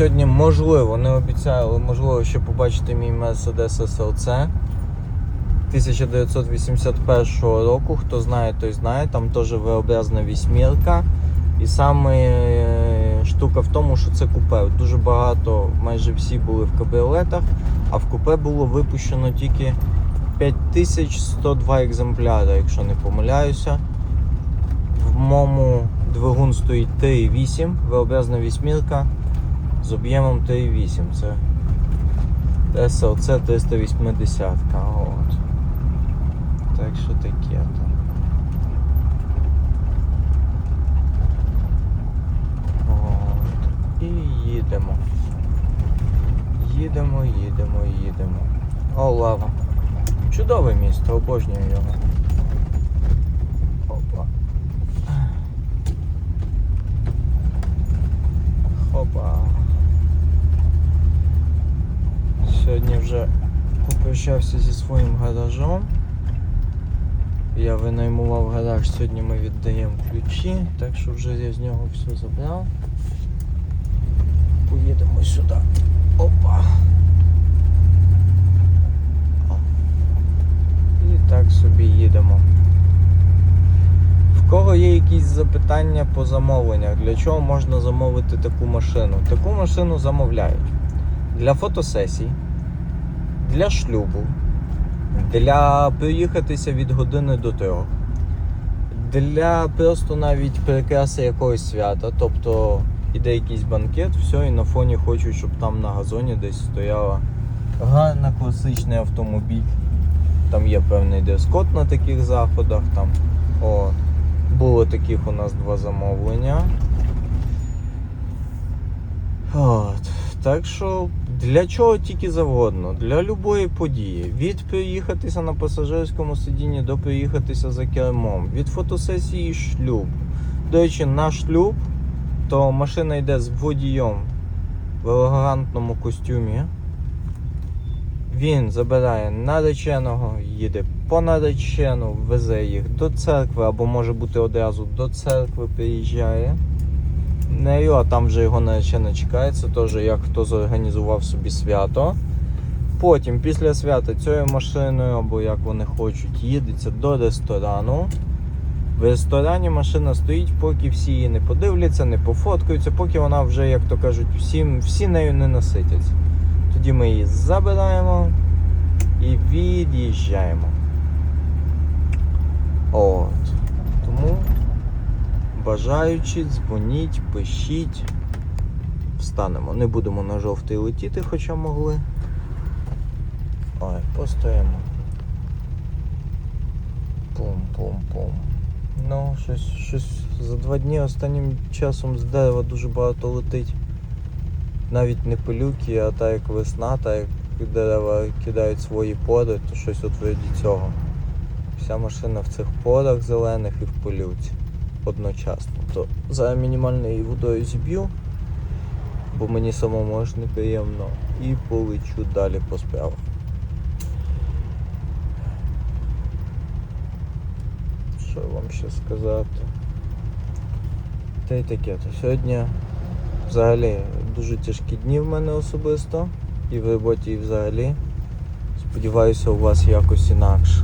сьогодні можливо, не обіцяю, але можливо ще побачити мій Mercedes SLC 1981 року. Хто знає, той знає. Там теж V-образна вісьмірка. І саме е, штука в тому, що це купе. Дуже багато, майже всі були в кабріолетах, а в купе було випущено тільки 5102 екземпляри, якщо не помиляюся. В моєму двигун стоїть 3,8, V-образна вісьмірка з об'ємом 3,8. Це SLC 380. От. Так що таке там. От. І їдемо. Їдемо, їдемо, їдемо. О, лава. Чудове місто, обожнюю його. Опа. Хопа. Сьогодні вже попрощався зі своїм гаражом. Я винаймував гараж, сьогодні ми віддаємо ключі, так що вже я з нього все забрав. Поїдемо сюди. Опа. І так собі їдемо. В кого є якісь запитання по замовленнях? Для чого можна замовити таку машину? Таку машину замовляють для фотосесій, для шлюбу, для приїхатися від години до трьох, для просто навіть прикраси якогось свята. Тобто іде якийсь банкет, все, і на фоні хочуть, щоб там на газоні десь стояла гарна класичний автомобіль. Там є певний дрес-код на таких заходах. Там. От. Було таких у нас два замовлення. От. Так що для чого тільки завгодно, для любої події. Від приїхатися на пасажирському сидінні до приїхатися за кермом, від фотосесії шлюб. До речі, на шлюб, то машина йде з водієм в елегантному костюмі. Він забирає нареченого, їде по наречену, везе їх до церкви, або може бути одразу до церкви приїжджає. Нею, а там вже його наречена чекає, це теж як хто зорганізував собі свято. Потім, після свята, цією машиною, або як вони хочуть, їдеться до ресторану. В ресторані машина стоїть, поки всі її не подивляться, не пофоткаються, поки вона вже, як то кажуть, всім, всі нею не наситяться. Тоді ми її забираємо і від'їжджаємо. От. Тому бажаючи, дзвоніть, пишіть. Встанемо. Не будемо на жовтий летіти, хоча могли. Ой, постоїмо. Пум-пум-пум. Ну, щось, щось за два дні останнім часом з дерева дуже багато летить. Навіть не пилюки, а так як весна, так як дерева кидають свої пори, то щось от вроді цього. Вся машина в цих порах зелених і в пилюці одночасно. То зараз мінімально її водою зіб'ю, бо мені самому аж неприємно, і полечу далі по справах. Що вам ще сказати? Та й таке. То сьогодні взагалі дуже тяжкі дні в мене особисто, і в роботі, і взагалі. Сподіваюся, у вас якось інакше.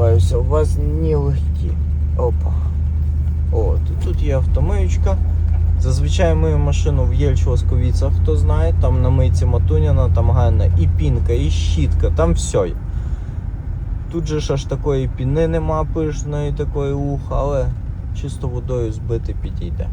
Сподіваюся, у вас не легкі. Опа. О, тут, тут є автомиючка. Зазвичай мию машину в Єльч-Восковіцах, хто знає, там на мийці Матуняна, там гарна і пінка, і щітка, там все. Тут же ж аж такої піни нема пишної, такої уха, але чисто водою збити підійде.